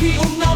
Happy und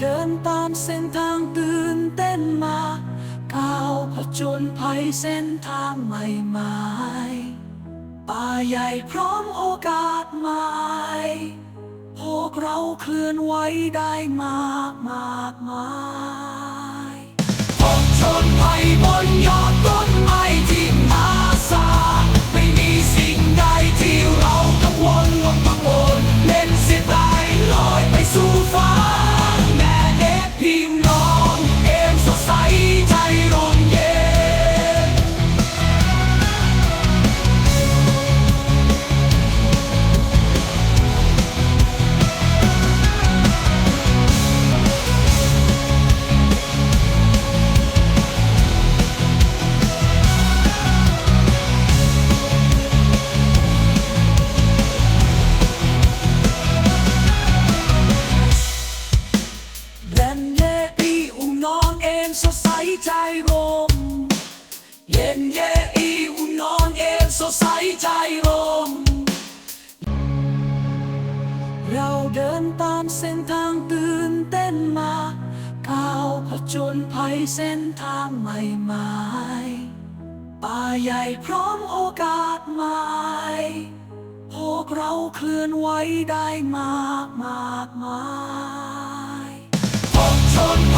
เดินตามเส้นทางตื่นเต้นมาก้าวผจญภัยเส้นทางใหม่ๆป่าใหญ่พร้อมโอกาสใหม่พวกเราเคลื่อนไหวได้มากมากมายผจญภัยบนยอดต้นไม้ เล่นเย่อีอุ้มน้องเอ็มสดใสใจรมเย็นเย่อีอุ้มน้องเอ็มสดใสใจรมเราเดินตามเส้นทางตื่นเต้นมาก้าวผจญภัยเส้นทางใหม่ๆป่าใหญ่พร้อมโอกาสใหม่พวกเราเคลื่อนไหวได้มากมากมาย on